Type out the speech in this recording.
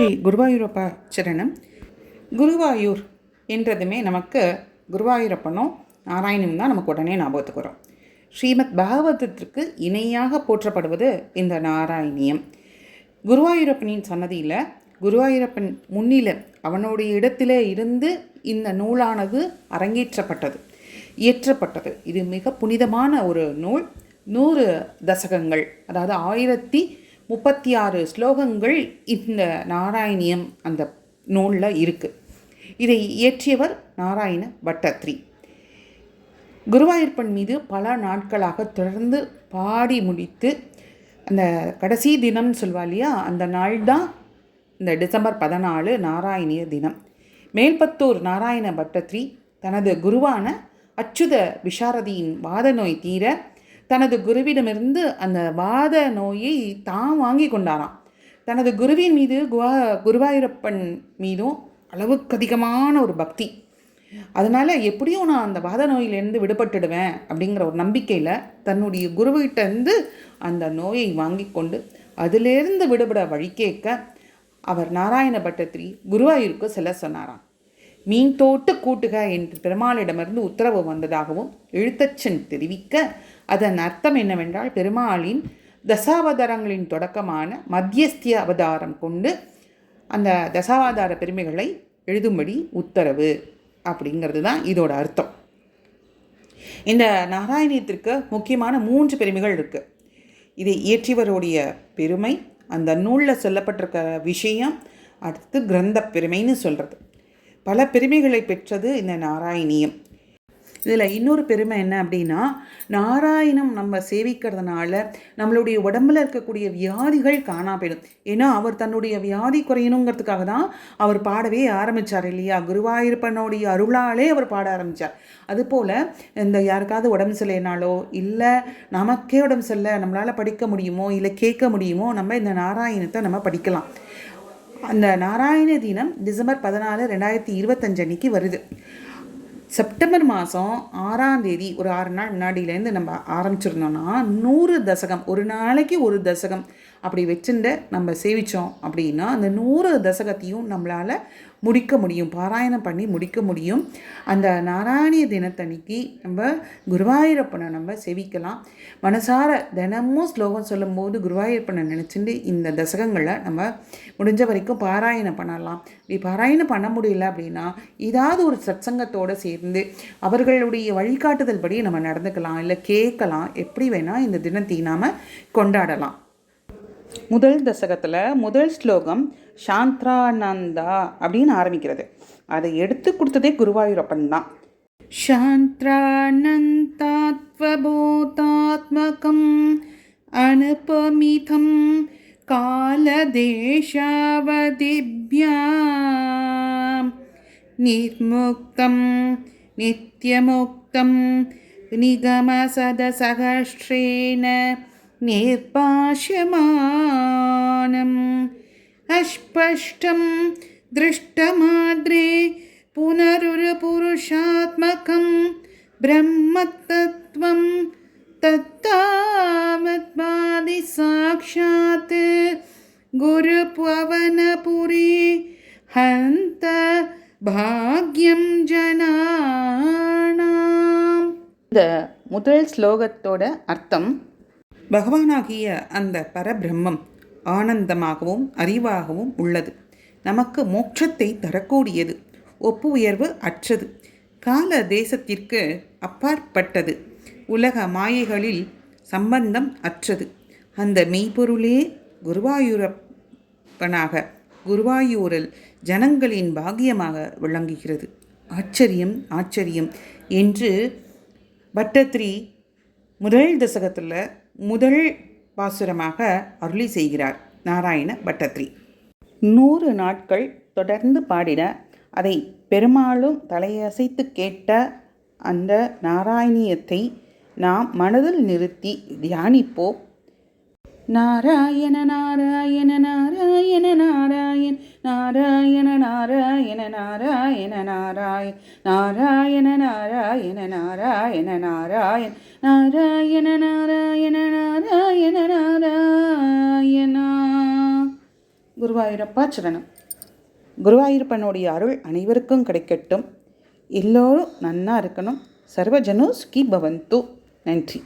ஸ்ரீ குருவாயூரப்பா சரணம். குருவாயூர் என்றதுமே நமக்கு குருவாயூரப்பனும் நாராயணனும் தான் நமக்கு உடனே ஞாபகத்துக்கு வரும். ஸ்ரீமத் பாகவதத்திற்கு இணையாக போற்றப்படுவது இந்த நாராயணியம். குருவாயூரப்பனின் சன்னதியில் குருவாயூரப்பன் முன்னில அவனுடைய இடத்திலே இருந்து இந்த நூலானது அரங்கேற்றப்பட்டது இயற்றப்பட்டது. இது மிக புனிதமான ஒரு நூல். நூறு தசகங்கள் அதாவது ஆயிரத்தி முப்பத்தி ஆறு ஸ்லோகங்கள் இந்த நாராயணியம் அந்த நூலில் இருக்குது இதை இயற்றியவர் நாராயண பட்டத்ரி குருவாயூர்ப்பன் மீது பல நாட்களாக தொடர்ந்து பாடி முடித்து அந்த கடைசி தினம்னு சொல்வா இல்லையா அந்த நாள் தான் இந்த டிசம்பர் பதினாலு நாராயணிய தினம். மேல்பத்தூர் நாராயண பட்டத்ரி தனது குருவான அச்சுத விஷாரதியின் வாத நோய் தீர தனது குருவிடமிருந்து அந்த வாத நோயை தான் வாங்கி கொண்டாராம். தனது குருவின் மீது குவா குருவாயூரப்பன் மீதும் அளவுக்கு அதிகமான ஒரு பக்தி. அதனால் எப்படியும் நான் அந்த வாத நோயிலேருந்து விடுபட்டுடுவேன் அப்படிங்கிற ஒரு நம்பிக்கையில் தன்னுடைய குருவிட்டேருந்து அந்த நோயை வாங்கி கொண்டு அதிலேருந்து விடுபட வழி கேட்க அவர் நாராயண பட்டத்திரி குருவாயூருக்கு செல்ல சொன்னாராம். மீன் தோட்டு கூட்டுக என்று பெருமாளிடமிருந்து உத்தரவு வந்ததாகவும் எழுத்தச்சன் தெரிவிக்க அதன் அர்த்தம் என்னவென்றால் பெருமாளின் தசாவதாரங்களின் தொடக்கமான மத்தியஸ்திய அவதாரம் கொண்டு அந்த தசாவதார பெருமைகளை எழுதும்படி உத்தரவு அப்படிங்கிறது தான் இதோட அர்த்தம். இந்த நாராயணியத்திற்கு முக்கியமான மூன்று பெருமைகள் இருக்குது இதை இயற்றியவருடைய பெருமை அந்த நூலில் சொல்லப்பட்டிருக்க விஷயம் அடுத்து கிரந்த பெருமைன்னு சொல்கிறது பல பெருமைகளை பெற்றது இந்த நாராயணியம். இதில் இன்னொரு பெருமை என்ன அப்படின்னா நாராயணம் நம்ம சேவிக்கிறதுனால நம்மளுடைய உடம்புல இருக்கக்கூடிய வியாதிகள் காணா போயிடும் ஏன்னா அவர் தன்னுடைய வியாதி குறையணுங்கிறதுக்காக தான் அவர் பாடவே ஆரம்பித்தார் இல்லையா? குருவாயிருப்பனுடைய அருளாலே அவர் பாட ஆரம்பித்தார் அதுபோல் இந்த யாருக்காவது உடம்பு சரியில்லைனாலோ இல்லை நமக்கே உடம்பு சரியில்லை நம்மளால் படிக்க முடியுமோ இல்லை கேட்க முடியுமோ நம்ம இந்த நாராயணத்தை நம்ம படிக்கலாம். அந்த நாராயண தினம் டிசம்பர் பதினாலு ரெண்டாயிரத்தி இருபத்தஞ்சு அன்னைக்கு வருது. செப்டம்பர் மாதம் ஆறாம் தேதி ஒரு ஆறு நாள் முன்னாடியிலேருந்து நம்ம ஆரம்பிச்சிருந்தோம்னா நூறு தசகம் ஒரு நாளைக்கு ஒரு தசகம் அப்படி வச்சுட்டு நம்ம சேவித்தோம் அப்படின்னா அந்த நூறு தசகத்தையும் நம்மளால் முடிக்க முடியும். பாராயணம் பண்ணி முடிக்க முடியும். அந்த நாராயணிய தினத்தன்னைக்கு நம்ம குருவாயூரப்பனை நம்ம செவிக்கலாம். மனசார தினமும் ஸ்லோகம் சொல்லும்போது குருவாயூரப்பனை நினச்சிட்டு இந்த தசகங்களை நம்ம முடிஞ்ச வரைக்கும் பாராயணம் பண்ணலாம். இப்படி பாராயணம் பண்ண முடியல அப்படின்னா ஏதாவது ஒரு சத்சங்கத்தோடு சேர்ந்து அவர்களுடைய வழிகாட்டுதல் படி நம்ம நடந்துக்கலாம். இல்லை கேட்கலாம். எப்படி வேணால் இந்த தினத்தை நாம் கொண்டாடலாம். முதல் தசகத்தில் முதல் ஸ்லோகம் சாந்த்ரானந்தா அப்படின்னு ஆரம்பிக்கிறது. அதை எடுத்து கொடுத்ததே குருவாயூரப்பன் தான். சாந்த்ரானந்தாத்வபோதாத்மகம் அனுபமிதம் காலதேஷாவதிபியாம். நிர்முக்தம் நித்தியமுக்தம் நிகமசதசகஸ்ரேன निर्पाश्यमानम् अस्पष्टं दृष्टमाद्रे पुनरुरपुरुषात्मकं ब्रह्मतत्त्वं तत्तावद्वादिसाक्षात् गुरुपवनपुरी हन्त பாக்யம் ஜனானாம் இந்த முதல் ஸ்லோகத்தோட அர்த்தம் பகவானாகிய அந்த பரபிரம்மம் ஆனந்தமாகவும் அறிவாகவும் உள்ளது. நமக்கு மோட்சத்தை தரக்கூடியது. ஒப்பு உயர்வு அற்றது. கால தேசத்திற்கு அப்பாற்பட்டது. உலக மாயைகளில் சம்பந்தம் அற்றது. அந்த மெய்ப்பொருளே குருவாயூரப்பனாக குருவாயூரில் ஜனங்களின் பாக்கியமாக விளங்குகிறது. ஆச்சரியம் ஆச்சரியம் என்று பட்டத்ரி முதல் தசகத்தில் முதல் பாசுரமாக அருளி செய்கிறார் நாராயண பட்டத்ரி. நூறு நாட்கள் தொடர்ந்து பாடின அதை பெருமாளும் தலையசைத்து கேட்ட அந்த நாராயணியத்தை நாம் மனதில் நிறுத்தி தியானிப்போம். நாராயண நாராயண நாராயண நாராயண் நாராயண நாராயண நாராயண நாராயண் நாராயண நாராயண நாராயண நாராயண் நாராயண நாராயண நாராயண நாராயணா குருவாயூரப்பா சரணம் குருவாயூரப்பனுடைய அருள் அனைவருக்கும் கிடைக்கட்டும் எல்லோரும் நன்னா இருக்கணும் சர்வஜனோ சுகி நன்றி